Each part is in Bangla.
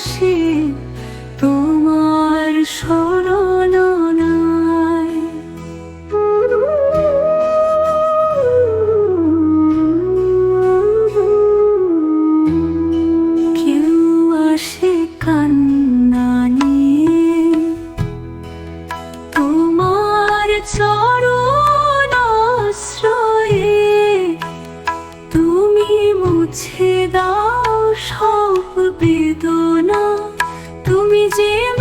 ভালোবাসি তোমার স্মরণায় তোমার চরণ তুমি মুছে দাও। সব বেদনা। তুমি যে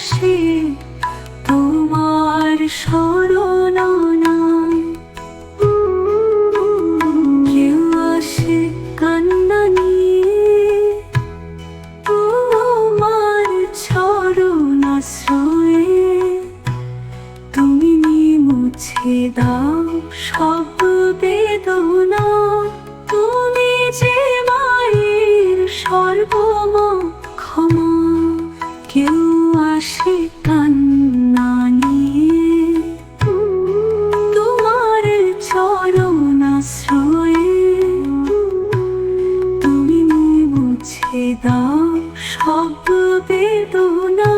আসে, তোমার স্মরণায় কেউ আসে কান্না নিয়ে, তোমার ছড়ন আশ্রয়ে তুমি মুছে দাও সব বেদনা। বেদনা